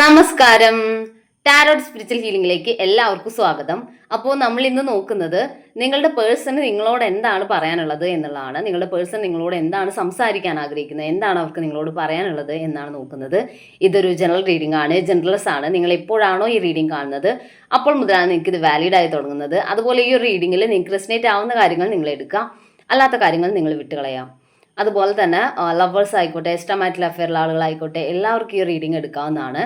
നമസ്കാരം. Tarot spiritual ഹീലിംഗിലേക്ക് എല്ലാവർക്കും സ്വാഗതം. അപ്പോൾ നമ്മൾ ഇന്ന് നോക്കുന്നത് നിങ്ങളുടെ പേഴ്സണ് നിങ്ങളോട് എന്താണ് പറയാനുള്ളത് എന്നുള്ളതാണ്. നിങ്ങളുടെ പേഴ്സൺ നിങ്ങളോട് എന്താണ് സംസാരിക്കാൻ ആഗ്രഹിക്കുന്നത്? എന്താണ് അവർക്ക് നിങ്ങളോട് പറയാനുള്ളത് എന്നാണ് നോക്കുന്നത്. ഇതൊരു ജനറൽ റീഡിംഗ് ആണ്. ജനറൽസ് ആണ്. നിങ്ങൾ എപ്പോഴാണോ ഈ റീഡിംഗ് കാണുന്നത് അപ്പോൾ മുതലാണ് നിങ്ങൾക്ക് ഇത് വാലിഡ് ആയി തുടങ്ങുന്നത്. അതുപോലെ ഈ റീഡിങ്ങിൽ നിങ്ങൾക്ക് റെസിനേറ്റ് ആവുന്ന കാര്യങ്ങൾ നിങ്ങൾ എടുക്കാം അല്ലാത്ത കാര്യങ്ങൾ നിങ്ങൾ വിട്ടുകളയാം. അതുപോലെ തന്നെ ലവേഴ്സ് ആയിക്കോട്ടെ എസ്റ്റമാറ്റിൽ അഫെയറുള്ള ആളുകളായിക്കോട്ടെ എല്ലാവർക്കും ഈ റീഡിംഗ് എടുക്കാവുന്നതാണ്.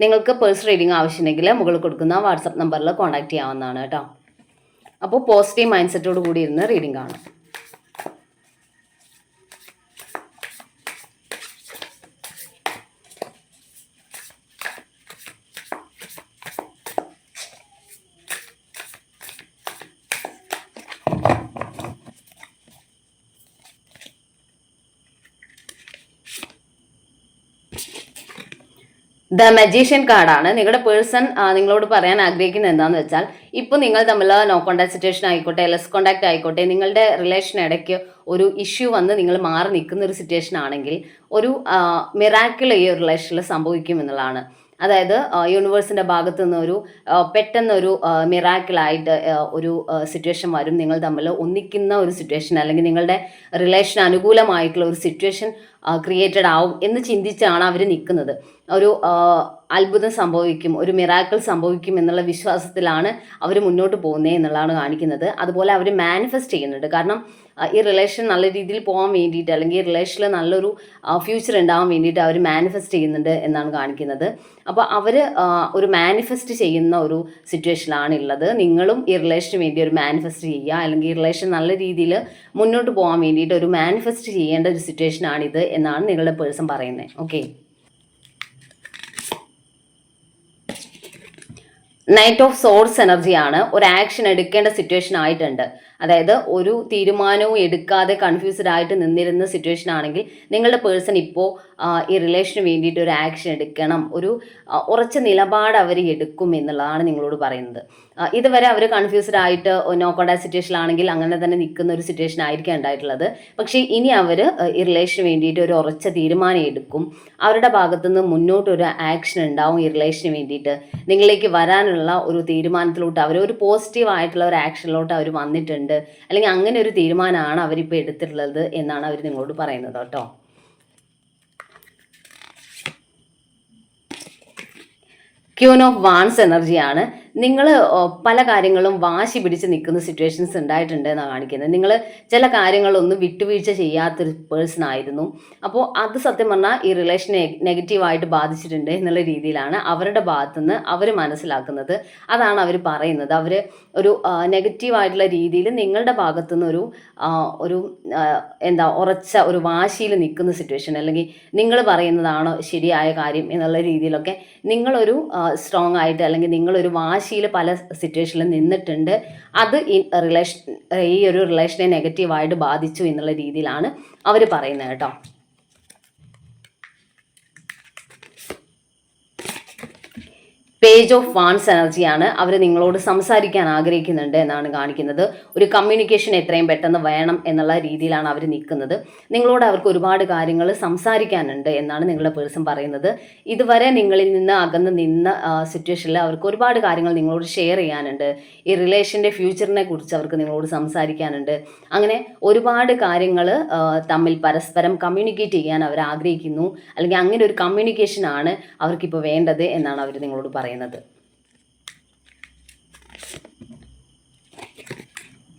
നിങ്ങൾക്ക് പേഴ്സ് റീഡിംഗ് ആവശ്യമുണ്ടെങ്കിൽ മുകളിൽ കൊടുക്കുന്ന വാട്സപ്പ് നമ്പറിൽ കോൺടാക്റ്റ് ചെയ്യാവുന്നതാണ് കേട്ടോ. അപ്പോൾ പോസിറ്റീവ് മൈൻഡ് സെറ്റോട് കൂടി ഇരുന്ന് റീഡിംഗ് കാണാം. ദ മജീഷ്യൻ കാർഡാണ് നിങ്ങളുടെ പേഴ്സൺ നിങ്ങളോട് പറയാൻ ആഗ്രഹിക്കുന്നത് എന്താണെന്ന് വെച്ചാൽ ഇപ്പോൾ നിങ്ങൾ തമ്മിൽ നോ കോണ്ടാക്ട് സിറ്റുവേഷൻ ആയിക്കോട്ടെ ലെസ് കോണ്ടാക്ട് ആയിക്കോട്ടെ നിങ്ങളുടെ റിലേഷൻ ഇടയ്ക്ക് ഒരു ഇഷ്യൂ വന്ന് നിങ്ങൾ മാറി നിൽക്കുന്ന ഒരു സിറ്റുവേഷൻ ആണെങ്കിൽ ഒരു മിറാക്കിൾ ഈ റിലേഷനിൽ സംഭവിക്കും എന്നുള്ളതാണ്. അതായത് യൂണിവേഴ്സിന്റെ ഭാഗത്തു നിന്ന് ഒരു ആ, പെട്ടെന്നൊരു മിറാക്കിളായിട്ട് ഒരു സിറ്റുവേഷൻ വരും. നിങ്ങൾ തമ്മിൽ ഒന്നിക്കുന്ന ഒരു സിറ്റുവേഷൻ അല്ലെങ്കിൽ നിങ്ങളുടെ റിലേഷൻ അനുകൂലമായിട്ടുള്ള ഒരു സിറ്റുവേഷൻ ക്രിയേറ്റഡ് ആവും എന്ന് ചിന്തിച്ചാണ് അവർ നിൽക്കുന്നത്. ഒരു അത്ഭുതം സംഭവിക്കും ഒരു മിറാക്കിൾ സംഭവിക്കും എന്നുള്ള വിശ്വാസത്തിലാണ് അവർ മുന്നോട്ട് പോകുന്നത് എന്നുള്ളതാണ് കാണിക്കുന്നത്. അതുപോലെ അവർ മാനിഫെസ്റ്റ് ചെയ്യുന്നുണ്ട്. കാരണം ഈ റിലേഷൻ നല്ല രീതിയിൽ പോകാൻ വേണ്ടിയിട്ട് അല്ലെങ്കിൽ ഈ റിലേഷനിൽ നല്ലൊരു ഫ്യൂച്ചർ ഉണ്ടാകാൻ വേണ്ടിയിട്ട് അവർ മാനിഫെസ്റ്റ് ചെയ്യുന്നുണ്ട് എന്നാണ് കാണിക്കുന്നത്. അപ്പോൾ അവർ ഒരു മാനിഫെസ്റ്റ് ചെയ്യുന്ന ഒരു സിറ്റുവേഷനിലാണ് ഉള്ളത് നിങ്ങളും ഈ റിലേഷന് വേണ്ടി ഒരു മാനിഫെസ്റ്റ് ചെയ്യുക. അല്ലെങ്കിൽ ഈ റിലേഷൻ നല്ല രീതിയിൽ മുന്നോട്ട് പോകാൻ വേണ്ടിയിട്ട് ഒരു മാനിഫെസ്റ്റ് ചെയ്യേണ്ട ഒരു സിറ്റുവേഷനാണിത് എന്നാണ് നിങ്ങളുടെ പേഴ്സൺ പറയുന്നത്. ഓക്കെ നൈറ്റ് ഓഫ് സോഴ്സ് എനർജിയാണ് ഒരു ആക്ഷൻ എടുക്കേണ്ട സിറ്റുവേഷൻ ആയിട്ടുണ്ട്. അതായത് ഒരു തീരുമാനവും എടുക്കാതെ കൺഫ്യൂസ്ഡ് ആയിട്ട് നിന്നിരുന്ന സിറ്റുവേഷൻ ആണെങ്കിൽ നിങ്ങളുടെ പേഴ്സൺ ഇപ്പോൾ ഈ റിലേഷന് വേണ്ടിയിട്ട് ഒരു ആക്ഷൻ എടുക്കണം. ഒരു ഉറച്ച നിലപാട് അവർ എടുക്കും എന്നുള്ളതാണ് നിങ്ങളോട് പറയുന്നത്. ഇതുവരെ അവർ കൺഫ്യൂസ്ഡ് ആയിട്ട് നോ കോണ്ടാക്ട് സിറ്റുവേഷനിലാണെങ്കിൽ അങ്ങനെ തന്നെ നിൽക്കുന്ന ഒരു സിറ്റുവേഷൻ ആയിരിക്കും ഉണ്ടായിട്ടുള്ളത്. പക്ഷേ ഇനി അവർ ഈ റിലേഷന് വേണ്ടിയിട്ട് ഒരു ഉറച്ച തീരുമാനം എടുക്കും. അവരുടെ ഭാഗത്തുനിന്ന് മുന്നോട്ട് ഒരു ആക്ഷൻ ഉണ്ടാവും ഈ റിലേഷന് വേണ്ടിയിട്ട്. നിങ്ങളിലേക്ക് വരാനുള്ള ഒരു തീരുമാനത്തിലോട്ട് അവർ ഒരു പോസിറ്റീവ് ആയിട്ടുള്ള ഒരു ആക്ഷനിലോട്ട് അവർ വന്നിട്ടുണ്ട്. അല്ലെങ്കിൽ അങ്ങനെ ഒരു തീരുമാനമാണ് അവരിപ്പോൾ എടുത്തിട്ടുള്ളത് എന്നാണ് അവർ നിങ്ങളോട് പറയുന്നത് കേട്ടോ. ക്യൂൻ ഓഫ് വാൺസ് എനർജിയാണ് നിങ്ങൾ പല കാര്യങ്ങളും വാശി പിടിച്ച് നിൽക്കുന്ന സിറ്റുവേഷൻസ് ഉണ്ടായിട്ടുണ്ട് എന്നാണ് കാണിക്കുന്നത്. നിങ്ങൾ ചില കാര്യങ്ങളൊന്നും വിട്ടുവീഴ്ച ചെയ്യാത്തൊരു പേഴ്സൺ ആയിരുന്നു. അപ്പോൾ അത് സത്യം പറഞ്ഞാൽ ഈ റിലേഷനെ നെഗറ്റീവായിട്ട് ബാധിച്ചിട്ടുണ്ട് എന്നുള്ള രീതിയിലാണ് അവരുടെ ഭാഗത്തു നിന്ന് അവർ മനസ്സിലാക്കുന്നത്. അതാണ് അവർ പറയുന്നത്. അവർ ഒരു നെഗറ്റീവായിട്ടുള്ള രീതിയിൽ നിങ്ങളുടെ ഭാഗത്തുനിന്ന് ഒരു ഒരു എന്താ ഉറച്ച ഒരു വാശിയിൽ നിൽക്കുന്ന സിറ്റുവേഷൻ അല്ലെങ്കിൽ നിങ്ങൾ പറയുന്നതാണോ ശരിയായ കാര്യം എന്നുള്ള രീതിയിലൊക്കെ നിങ്ങളൊരു സ്ട്രോങ് ആയിട്ട് അല്ലെങ്കിൽ നിങ്ങളൊരു വാശിയിൽ പല സിറ്റുവേഷനിലും നിന്നിട്ടുണ്ട്. അത് ഈ റിലേഷൻ ഈ ഒരു റിലേഷനെ നെഗറ്റീവായിട്ട് ബാധിച്ചു എന്നുള്ള രീതിയിലാണ് അവർ പറയുന്നത് കേട്ടോ. പേജ് ഓഫ് വാൺസ് എനർജിയാണ് അവർ നിങ്ങളോട് സംസാരിക്കാൻ ആഗ്രഹിക്കുന്നുണ്ട് എന്നാണ് കാണിക്കുന്നത്. ഒരു കമ്മ്യൂണിക്കേഷൻ എത്രയും പെട്ടെന്ന് വേണം എന്നുള്ള രീതിയിലാണ് അവർ നിൽക്കുന്നത്. നിങ്ങളോട് അവർക്ക് ഒരുപാട് കാര്യങ്ങൾ സംസാരിക്കാനുണ്ട് എന്നാണ് നിങ്ങളുടെ പേഴ്സൺ പറയുന്നത്. ഇതുവരെ നിങ്ങളിൽ നിന്ന് അകന്ന് നിന്ന സിറ്റുവേഷനിൽ അവർക്ക് ഒരുപാട് കാര്യങ്ങൾ നിങ്ങളോട് ഷെയർ ചെയ്യാനുണ്ട്. ഈ റിലേഷന്റെ ഫ്യൂച്ചറിനെ കുറിച്ച് അവർക്ക് നിങ്ങളോട് സംസാരിക്കാനുണ്ട്. അങ്ങനെ ഒരുപാട് കാര്യങ്ങൾ തമ്മിൽ പരസ്പരം കമ്മ്യൂണിക്കേറ്റ് ചെയ്യാൻ അവർ ആഗ്രഹിക്കുന്നു. അല്ലെങ്കിൽ അങ്ങനെ ഒരു കമ്മ്യൂണിക്കേഷനാണ് അവർക്കിപ്പോൾ വേണ്ടത് എന്നാണ് അവർ നിങ്ങളോട് പറയുന്നത്.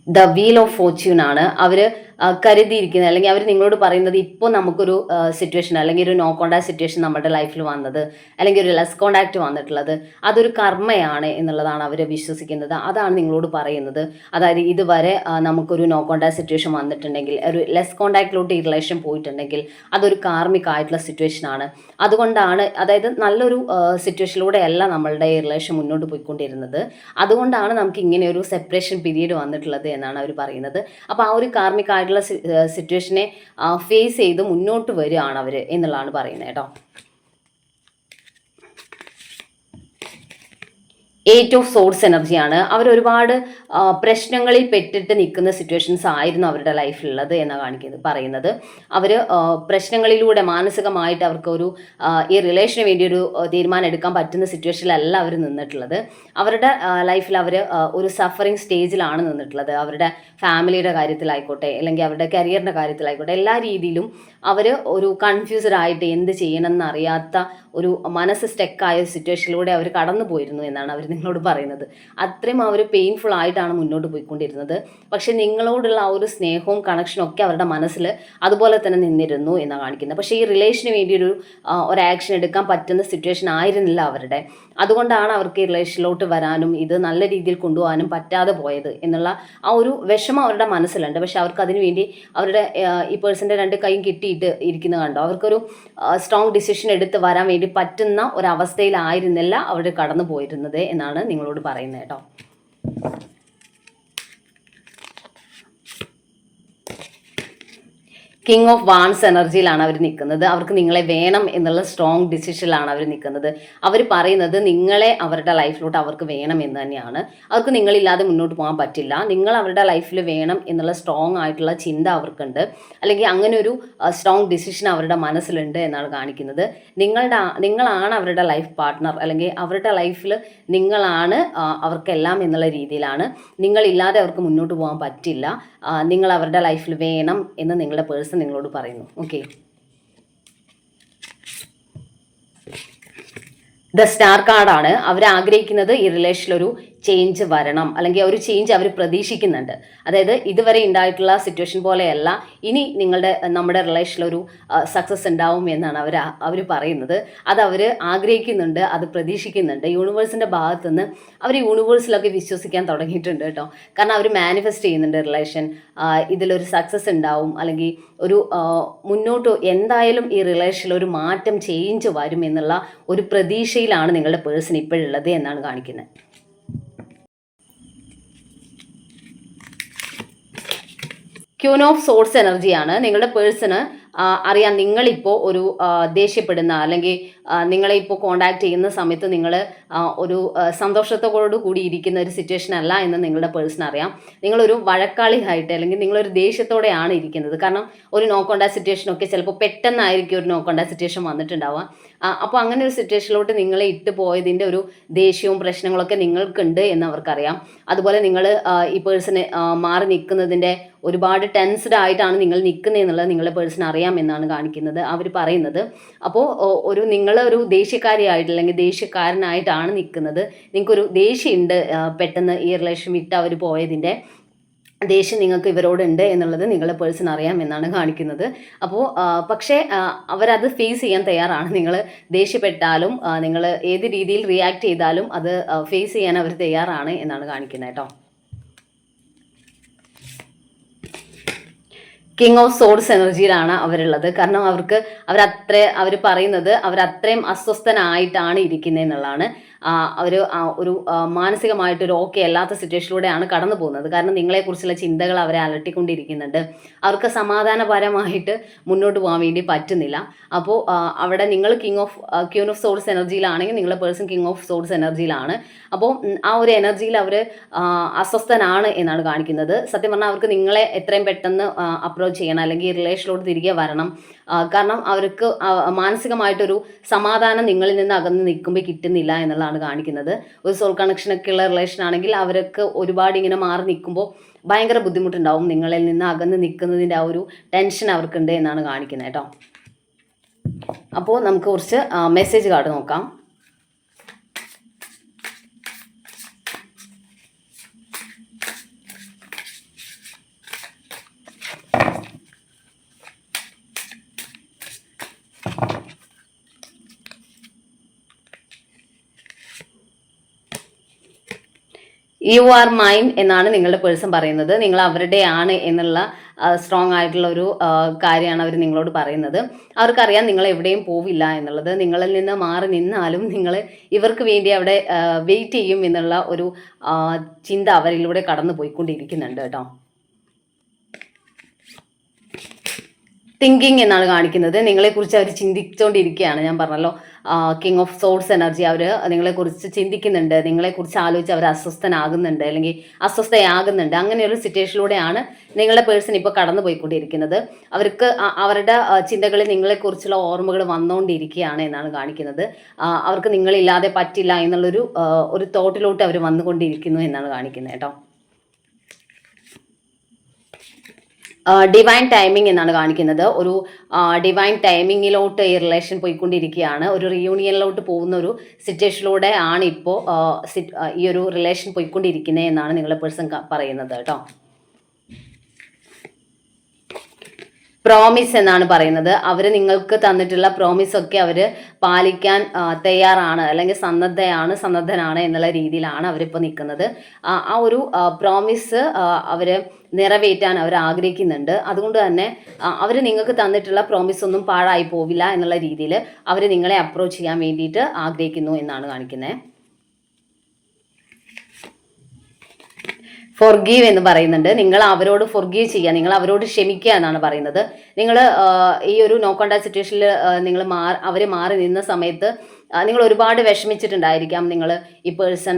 ദ വീൽ ഓഫ് ഫോർച്യൂൺ ആണ്. അവർ കരുതിയിരിക്കുന്നത്. അല്ലെങ്കിൽ അവർ നിങ്ങളോട് പറയുന്നത് ഇപ്പോൾ നമുക്കൊരു സിറ്റുവേഷൻ അല്ലെങ്കിൽ ഒരു നോ കോണ്ടാക്ട് സിറ്റുവേഷൻ നമ്മുടെ ലൈഫിൽ വന്നത് അല്ലെങ്കിൽ ഒരു ലെസ് കോണ്ടാക്ട് വന്നിട്ടുള്ളത് അതൊരു കർമ്മയാണ് എന്നുള്ളതാണ് അവർ വിശ്വസിക്കുന്നത്. അതാണ് നിങ്ങളോട് പറയുന്നത്. അതായത് ഇതുവരെ നമുക്കൊരു നോ കോണ്ടാക്ട് സിറ്റുവേഷൻ വന്നിട്ടുണ്ടെങ്കിൽ ഒരു ലെസ് കോണ്ടാക്റ്റിലോട്ട് ഈ റിലേഷൻ പോയിട്ടുണ്ടെങ്കിൽ അതൊരു കാർമിക് ആയിട്ടുള്ള സിറ്റുവേഷൻ ആണ്. അതുകൊണ്ടാണ് അതായത് നല്ലൊരു സിറ്റുവേഷനിലൂടെ അല്ല നമ്മളുടെ ഈ റിലേഷൻ മുന്നോട്ട് പോയിക്കൊണ്ടിരുന്നത്. അതുകൊണ്ടാണ് നമുക്ക് ഇങ്ങനെ ഒരു സെപ്പറേഷൻ പീരീഡ് വന്നിട്ടുള്ളത് എന്നാണ് അവർ പറയുന്നത്. അപ്പോൾ ആ ഒരു കാർമിക് ആയിട്ടുള്ള സിറ്റുവേഷനെ ഫേസ് ചെയ്ത് മുന്നോട്ട് വരികയാണ് അവർ എന്നുള്ളതാണ് പറയുന്നത് കേട്ടോ. എയ്റ്റ് ഓഫ് സോഴ്സ് എനർജിയാണ് അവർ ഒരുപാട് പ്രശ്നങ്ങളിൽ പെട്ടിട്ട് നിൽക്കുന്ന സിറ്റുവേഷൻസ് ആയിരുന്നു അവരുടെ ലൈഫിലുള്ളത് എന്നാണ് കാണിക്കുന്നത് പറയുന്നത്. അവർ പ്രശ്നങ്ങളിലൂടെ മാനസികമായിട്ട് അവർക്ക് ഒരു ഈ റിലേഷന് വേണ്ടി ഒരു തീരുമാനം എടുക്കാൻ പറ്റുന്ന സിറ്റുവേഷനിലല്ല അവർ നിന്നിട്ടുള്ളത്. അവരുടെ ലൈഫിൽ അവർ ഒരു സഫറിങ് സ്റ്റേജിലാണ് നിന്നിട്ടുള്ളത്. അവരുടെ ഫാമിലിയുടെ കാര്യത്തിലായിക്കോട്ടെ അല്ലെങ്കിൽ അവരുടെ കരിയറിന്റെ കാര്യത്തിലായിക്കോട്ടെ എല്ലാ രീതിയിലും അവർ ഒരു കൺഫ്യൂസ്ഡ് ആയിട്ട് എന്ത് ചെയ്യണമെന്നറിയാത്ത ഒരു മനസ്സ് സ്റ്റെക്കായ സിറ്റുവേഷനിലൂടെ അവർ കടന്നു പോയിരുന്നു എന്നാണ് അവർ നിങ്ങളോട് പറയുന്നത്. അത്രയും അവർ പെയിൻഫുൾ ആയിട്ടാണ് മുന്നോട്ട് പോയിക്കൊണ്ടിരുന്നത്. പക്ഷെ നിങ്ങളോടുള്ള ആ ഒരു സ്നേഹവും കണക്ഷനും ഒക്കെ അവരുടെ മനസ്സിൽ അതുപോലെ തന്നെ നിന്നിരുന്നു എന്നാണ് കാണിക്കുന്നത്. പക്ഷേ ഈ റിലേഷന് വേണ്ടി ഒരു ഒരു ആക്ഷൻ എടുക്കാൻ പറ്റുന്ന സിറ്റുവേഷൻ ആയിരുന്നില്ല അവരുടെ. അതുകൊണ്ടാണ് അവർക്ക് ഈ റിലേഷനിലോട്ട് വരാനും ഇത് നല്ല രീതിയിൽ കൊണ്ടുപോകാനും പറ്റാതെ പോയത് എന്നുള്ള ആ ഒരു വിഷമം അവരുടെ മനസ്സിലുണ്ട്. പക്ഷെ അവർക്ക് അതിന് വേണ്ടി അവരുടെ ഈ പേഴ്സന്റെ രണ്ട് കൈയും കിട്ടിയിട്ട് ഇരിക്കുന്നത് കണ്ടോ? അവർക്കൊരു സ്ട്രോങ് ഡിസിഷൻ എടുത്ത് വരാൻ വേണ്ടി പറ്റുന്ന ഒരവസ്ഥയിലായിരുന്നില്ല അവർ കടന്നു പോയിരുന്നത് എന്നാണ് നിങ്ങളോട് പറയുന്നത് കേട്ടോ. കിങ് ഓഫ് വാൺസ് എനർജിയിലാണ് അവർ നിൽക്കുന്നത് അവർക്ക് നിങ്ങളെ വേണം എന്നുള്ള സ്ട്രോങ് ഡിസിഷനിലാണ് അവർ നിൽക്കുന്നത് അവർ പറയുന്നത് നിങ്ങളെ അവരുടെ ലൈഫിലോട്ട് അവർക്ക് വേണം എന്ന് തന്നെയാണ്. അവർക്ക് നിങ്ങളില്ലാതെ മുന്നോട്ട് പോകാൻ പറ്റില്ല. നിങ്ങൾ അവരുടെ ലൈഫിൽ വേണം എന്നുള്ള സ്ട്രോങ് ആയിട്ടുള്ള ചിന്ത അവർക്കുണ്ട്. അല്ലെങ്കിൽ അങ്ങനെ ഒരു സ്ട്രോങ് ഡിസിഷൻ അവരുടെ മനസ്സിലുണ്ട് എന്നാണ് കാണിക്കുന്നത്. നിങ്ങളുടെ നിങ്ങളാണ് അവരുടെ ലൈഫ് പാർട്ട്ണർ അല്ലെങ്കിൽ അവരുടെ ലൈഫിൽ നിങ്ങളാണ് അവർക്കെല്ലാം എന്നുള്ള രീതിയിലാണ്. നിങ്ങളില്ലാതെ അവർക്ക് മുന്നോട്ട് പോകാൻ പറ്റില്ല. നിങ്ങൾ അവരുടെ ലൈഫിൽ വേണം എന്ന് നിങ്ങളുടെ പേഴ്സൺ നിങ്ങളോട് പറയുന്നു. ഓക്കെ ദ സ്റ്റാർ കാർഡാണ് അവർ ആഗ്രഹിക്കുന്നത് ഈ റിലേഷനിൽ ഒരു ചേഞ്ച് വരണം. അല്ലെങ്കിൽ ഒരു ചേഞ്ച് അവർ പ്രതീക്ഷിക്കുന്നുണ്ട്. അതായത് ഇതുവരെ ഉണ്ടായിട്ടുള്ള സിറ്റുവേഷൻ പോലെയല്ല. ഇനി നിങ്ങളുടെ നമ്മുടെ റിലേഷനിലൊരു സക്സസ് ഉണ്ടാവും എന്നാണ് അവർ അവർ പറയുന്നത്. അത് അവർ ആഗ്രഹിക്കുന്നുണ്ട് അത് പ്രതീക്ഷിക്കുന്നുണ്ട്. യൂണിവേഴ്സിന്റെ ഭാഗത്തുനിന്ന് അവർ യൂണിവേഴ്സിലൊക്കെ വിശ്വസിക്കാൻ തുടങ്ങിയിട്ടുണ്ട് കേട്ടോ. കാരണം അവർ മാനിഫെസ്റ്റ് ചെയ്യുന്നുണ്ട് റിലേഷൻ ഇതിലൊരു സക്സസ് ഉണ്ടാവും. അല്ലെങ്കിൽ ഒരു മുന്നോട്ട് എന്തായാലും ഈ റിലേഷനിൽ ഒരു മാറ്റം ചേഞ്ച് വരും എന്നുള്ള ഒരു പ്രതീക്ഷയിലാണ് നിങ്ങളുടെ പേഴ്സൺ ഇപ്പോഴുള്ളത് എന്നാണ് കാണിക്കുന്നത്. ക്യൂൻ ഓഫ് സോഴ്സ് എനർജിയാണ് നിങ്ങളുടെ പേഴ്സണ് അറിയാം നിങ്ങളിപ്പോൾ ഒരു ദേഷ്യപ്പെടുന്ന അല്ലെങ്കിൽ നിങ്ങളെ ഇപ്പോൾ കോണ്ടാക്ട് ചെയ്യുന്ന സമയത്ത് നിങ്ങൾ ഒരു സന്തോഷത്തോടു കൂടി ഇരിക്കുന്ന ഒരു സിറ്റുവേഷൻ അല്ല എന്ന് നിങ്ങളുടെ പേഴ്സൺ അറിയാം. നിങ്ങളൊരു വഴക്കാളിയായിട്ട് അല്ലെങ്കിൽ നിങ്ങളൊരു ദേഷ്യത്തോടെയാണ് ഇരിക്കുന്നത്. കാരണം ഒരു നോ സിറ്റുവേഷൻ ഒക്കെ ചിലപ്പോൾ പെട്ടെന്നായിരിക്കും ഒരു നോ സിറ്റുവേഷൻ വന്നിട്ടുണ്ടാവുക. അപ്പോൾ അങ്ങനെ ഒരു സിറ്റുവേഷനിലോട്ട് നിങ്ങളെ ഇട്ട് പോയതിന്റെ ഒരു ദേഷ്യവും പ്രശ്നങ്ങളൊക്കെ നിങ്ങൾക്കുണ്ട് എന്ന് അവർക്കറിയാം. അതുപോലെ നിങ്ങൾ ഈ പേഴ്സണെ മാറി നിൽക്കുന്നതിന്റെ ഒരുപാട് ടെൻസ്ഡ് ആയിട്ടാണ് നിങ്ങൾ നിൽക്കുന്നത് എന്നുള്ളത് നിങ്ങളുടെ പേഴ്സൺ അറിയാം എന്നാണ് കാണിക്കുന്നത് അവർ പറയുന്നത്. അപ്പോൾ ഒരു നിങ്ങൾ ഒരു ദേഷ്യക്കാരിയായിട്ട് അല്ലെങ്കിൽ ദേഷ്യക്കാരനായിട്ടാണ് നിൽക്കുന്നത്. നിങ്ങൾക്കൊരു ദേഷ്യമുണ്ട് പെട്ടെന്ന് ഈ റിലേഷൻ വിട്ട് അവർ പോയതിന്റെ ദേഷ്യം നിങ്ങൾക്ക് ഇവരോടുണ്ട് എന്നുള്ളത് നിങ്ങളുടെ പേഴ്സൺ അറിയാം എന്നാണ് കാണിക്കുന്നത്. അപ്പോൾ പക്ഷേ അവരത് ഫേസ് ചെയ്യാൻ തയ്യാറാണ്. നിങ്ങൾ ദേഷ്യപ്പെട്ടാലും നിങ്ങൾ ഏത് രീതിയിൽ റിയാക്ട് ചെയ്താലും അത് ഫേസ് ചെയ്യാൻ അവർ തയ്യാറാണ് എന്നാണ് കാണിക്കുന്നത് കേട്ടോ. കിങ് ഓഫ് സോഡ്സ് എനർജിയിലാണ് അവരുള്ളത്. കാരണം അവർക്ക് അവരത്ര അവർ പറയുന്നത് അവരത്രയും അസ്വസ്ഥനായിട്ടാണ് ഇരിക്കുന്നത് എന്നുള്ളതാണ് അവർ ഒരു മാനസികമായിട്ട് ഒരു ഓക്കെ അല്ലാത്ത സിറ്റുവേഷനിലൂടെയാണ് കടന്നു പോകുന്നത്. കാരണം നിങ്ങളെക്കുറിച്ചുള്ള ചിന്തകൾ അവരെ അലട്ടിക്കൊണ്ടിരിക്കുന്നുണ്ട്. അവർക്ക് സമാധാനപരമായിട്ട് മുന്നോട്ട് പോകാൻ വേണ്ടി പറ്റുന്നില്ല. അപ്പോൾ അവിടെ നിങ്ങൾ king of queen of souls എനർജിയിലാണെങ്കിൽ നിങ്ങളുടെ പേഴ്സൺ കിങ് ഓഫ് സോൾസ് എനർജിയിലാണ്. അപ്പോൾ ആ ഒരു എനർജിയിൽ അവർ അസ്വസ്ഥനാണ് എന്നാണ് കാണിക്കുന്നത്. സത്യം പറഞ്ഞാൽ അവർക്ക് നിങ്ങളെ എത്രയും പെട്ടെന്ന് അപ്രോച്ച് ചെയ്യണം അല്ലെങ്കിൽ റിലേഷനിലോട്ട് തിരികെ വരണം. കാരണം അവർക്ക് മാനസികമായിട്ടൊരു സമാധാനം നിങ്ങളിൽ നിന്ന് അകന്ന് നിൽക്കുമ്പോൾ കിട്ടുന്നില്ല എന്നുള്ളതാണ് കാണിക്കുന്നത്. ഒരു സോൾ കണക്ഷനൊക്കെ ഉള്ള റിലേഷൻ ആണെങ്കിൽ അവരൊക്കെ ഒരുപാട് ഇങ്ങനെ മാറി നിൽക്കുമ്പോൾ ഭയങ്കര ബുദ്ധിമുട്ടുണ്ടാവും. നിങ്ങളിൽ നിന്ന് അകന്ന് നിൽക്കുന്നതിന്റെ ആ ഒരു ടെൻഷൻ അവർക്കുണ്ട് എന്നാണ് കാണിക്കുന്നത് കേട്ടോ. അപ്പോൾ നമുക്ക് കുറച്ച് മെസ്സേജ് കാർഡ് നോക്കാം. യു ആർ മൈൻ എന്നാണ് നിങ്ങളുടെ പേഴ്സൺ പറയുന്നത്. നിങ്ങൾ അവരുടെയാണ് എന്നുള്ള സ്ട്രോങ് ആയിട്ടുള്ള ഒരു കാര്യമാണ് അവർ നിങ്ങളോട് പറയുന്നത്. അവർക്കറിയാം നിങ്ങൾ എവിടെയും പോവില്ല എന്നുള്ളത്. നിങ്ങളിൽ നിന്ന് മാറി നിന്നാലും നിങ്ങൾ ഇവർക്ക് വേണ്ടി അവിടെ വെയിറ്റ് ചെയ്യും എന്നുള്ള ഒരു ചിന്ത അവരിലൂടെ കടന്നു പോയിക്കൊണ്ടിരിക്കുന്നുണ്ട് കേട്ടോ. തിങ്കിങ് എന്നാണ് കാണിക്കുന്നത്. നിങ്ങളെക്കുറിച്ച് അവർ ചിന്തിച്ചുകൊണ്ടിരിക്കുകയാണ് ഞാൻ പറഞ്ഞല്ലോ. കിങ് ഓഫ് സോഴ്സ് എനർജി അവർ നിങ്ങളെക്കുറിച്ച് ചിന്തിക്കുന്നുണ്ട് നിങ്ങളെക്കുറിച്ച് ആലോചിച്ച് അവർ അസ്വസ്ഥനാകുന്നുണ്ട് അല്ലെങ്കിൽ അസ്വസ്ഥയാകുന്നുണ്ട്. അങ്ങനെയൊരു സിറ്റുവേഷനിലൂടെയാണ് നിങ്ങളുടെ പേഴ്സൺ ഇപ്പോൾ കടന്നു പോയിക്കൊണ്ടിരിക്കുന്നത് അവർക്ക് അവരുടെ ചിന്തകളിൽ നിങ്ങളെക്കുറിച്ചുള്ള ഓർമ്മകൾ വന്നുകൊണ്ടിരിക്കുകയാണ് എന്നാണ് കാണിക്കുന്നത്. അവർക്ക് നിങ്ങളില്ലാതെ പറ്റില്ല എന്നുള്ളൊരു ഒരു തോട്ടിലോട്ട് അവർ വന്നുകൊണ്ടിരിക്കുന്നു എന്നാണ് കാണിക്കുന്നത് കേട്ടോ. ഡിവൈൻ ടൈമിംഗ് എന്നാണ് കാണിക്കുന്നത്. ഒരു ഡിവൈൻ ടൈമിങ്ങിലോട്ട് ഈ റിലേഷൻ പോയിക്കൊണ്ടിരിക്കുകയാണ്. ഒരു റിയൂണിയനിലോട്ട് പോകുന്ന ഒരു സിറ്റുവേഷനിലൂടെ ആണ് ഇപ്പോൾ ഈ ഒരു റിലേഷൻ പോയിക്കൊണ്ടിരിക്കുന്നത് എന്നാണ് നിങ്ങളെ പേഴ്സൺ പറയുന്നത് കേട്ടോ. പ്രോമിസ് എന്നാണ് പറയുന്നത്. അവർ നിങ്ങൾക്ക് തന്നിട്ടുള്ള പ്രോമിസ് ഒക്കെ അവർ പാലിക്കാൻ തയ്യാറാണ്. അല്ലെങ്കിൽ സന്നദ്ധയാണ് സന്നദ്ധനാണ് എന്നുള്ള രീതിയിലാണ് അവരിപ്പോൾ നിൽക്കുന്നത് ആ ഒരു പ്രോമിസ് അവർ നിറവേറ്റാൻ അവർ ആഗ്രഹിക്കുന്നുണ്ട്. അതുകൊണ്ട് തന്നെ അവർ നിങ്ങൾക്ക് തന്നിട്ടുള്ള പ്രോമിസ് ഒന്നും പാഴായി പോവില്ല എന്നുള്ള രീതിയിൽ അവർ നിങ്ങളെ അപ്രോച്ച് ചെയ്യാൻ വേണ്ടിയിട്ട് ആഗ്രഹിക്കുന്നു എന്നാണ് കാണിക്കുന്നത് ഫൊർഗീവ് എന്ന് പറയുന്നുണ്ട്. നിങ്ങൾ അവരോട് ഫൊർഗീവ് ചെയ്യുക. നിങ്ങൾ അവരോട് ക്ഷമിക്കുക എന്നാണ് പറയുന്നത്. നിങ്ങൾ ഈ ഒരു നോ സിറ്റുവേഷനിൽ നിങ്ങൾ മാ അവർ മാറി നിന്ന സമയത്ത് നിങ്ങൾ ഒരുപാട് വിഷമിച്ചിട്ടുണ്ടായിരിക്കാം. നിങ്ങൾ ഈ പേഴ്സൺ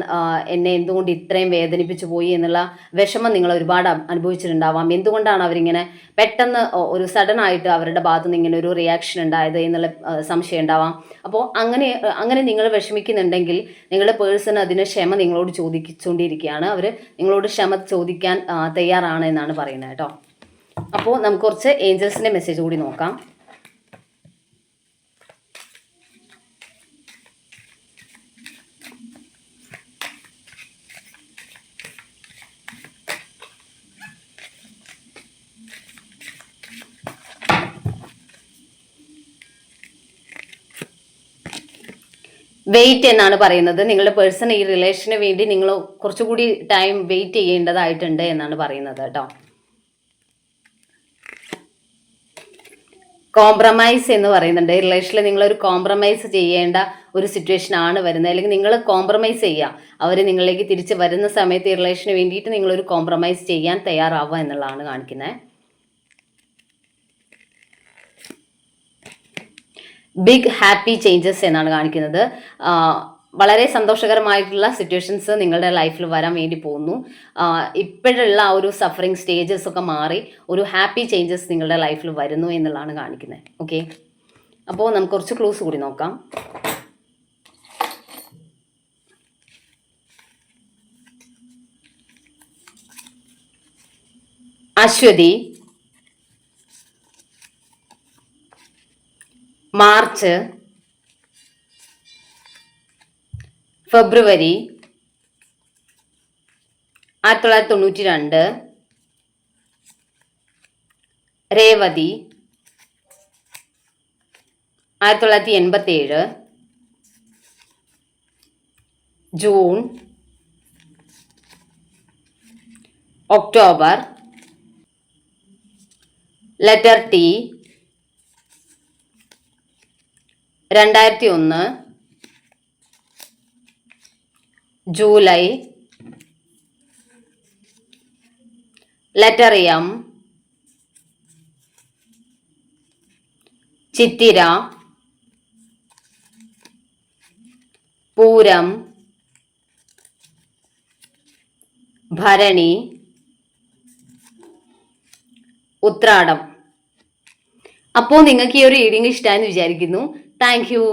എന്നെ എന്തുകൊണ്ട് ഇത്രയും വേദനിപ്പിച്ചു പോയി എന്നുള്ള വിഷമം നിങ്ങൾ ഒരുപാട് അനുഭവിച്ചിട്ടുണ്ടാവാം. എന്തുകൊണ്ടാണ് അവരിങ്ങനെ പെട്ടെന്ന് ഒരു സഡൻ ആയിട്ട് അവരുടെ ഭാഗത്ത് നിന്ന് ഇങ്ങനെ ഒരു റിയാക്ഷൻ ഉണ്ടായത് എന്നുള്ള സംശയം ഉണ്ടാവാം. അപ്പോൾ അങ്ങനെ അങ്ങനെ നിങ്ങൾ വിഷമിക്കുന്നുണ്ടെങ്കിൽ നിങ്ങളുടെ പേഴ്സൺ അതിന് ക്ഷമ നിങ്ങളോട് ചോദിച്ചുകൊണ്ടിരിക്കുകയാണ്. അവർ നിങ്ങളോട് ക്ഷമ ചോദിക്കാൻ തയ്യാറാണ് എന്നാണ് പറയുന്നത് കേട്ടോ. അപ്പോൾ നമുക്ക് കുറച്ച് ഏഞ്ചൽസിന്റെ മെസ്സേജ് കൂടി നോക്കാം. വെയിറ്റ് എന്നാണ് പറയുന്നത്. നിങ്ങളുടെ പേഴ്സൺ ഈ റിലേഷന് വേണ്ടി നിങ്ങൾ കുറച്ചുകൂടി ടൈം വെയിറ്റ് ചെയ്യേണ്ടതായിട്ടുണ്ട് എന്നാണ് പറയുന്നത് കേട്ടോ. കോംപ്രമൈസ് എന്ന് പറയുന്നുണ്ട്. റിലേഷനിൽ നിങ്ങളൊരു കോംപ്രമൈസ് ചെയ്യേണ്ട ഒരു സിറ്റുവേഷൻ ആണ് വരുന്നത്. അല്ലെങ്കിൽ നിങ്ങൾ കോംപ്രമൈസ് ചെയ്യുക അവർ നിങ്ങളിലേക്ക് തിരിച്ച് വരുന്ന സമയത്ത് ഈ റിലേഷന് വേണ്ടിയിട്ട് നിങ്ങളൊരു കോംപ്രമൈസ് ചെയ്യാൻ തയ്യാറാവുക എന്നുള്ളതാണ് കാണിക്കുന്നത്. ബിഗ് ഹാപ്പി ചേഞ്ചസ് എന്നാണ് കാണിക്കുന്നത്. വളരെ സന്തോഷകരമായിട്ടുള്ള സിറ്റുവേഷൻസ് നിങ്ങളുടെ ലൈഫിൽ വരാൻ വേണ്ടി പോകുന്നു. ഇപ്പോഴുള്ള ആ ഒരു സഫറിങ് സ്റ്റേജസ് ഒക്കെ മാറി ഒരു ഹാപ്പി ചേഞ്ചസ് നിങ്ങളുടെ ലൈഫിൽ വരുന്നു എന്നുള്ളതാണ് കാണിക്കുന്നത്. ഓക്കെ അപ്പോൾ നമുക്ക് കുറച്ച് ക്ലൂസ് കൂടി നോക്കാം. അശ്വതി മാർച്ച് ഫെബ്രുവരി ആയിരത്തി തൊള്ളായിരത്തി തൊണ്ണൂറ്റി രണ്ട് രേവതി ആയിരത്തി തൊള്ളായിരത്തി എൺപത്തി ഏഴ് ജൂൺ ഒക്ടോബർ ലെറ്റർ ടി രണ്ടായിരത്തി ഒന്ന് July letter M Chithira Pooram Bharani Uthradam. അപ്പോൾ നിങ്ങൾക്ക് ഈ ഒരു റീഡിംഗ് ഇഷ്ടമായെന്ന് വിചാരിക്കുന്നു. Thank you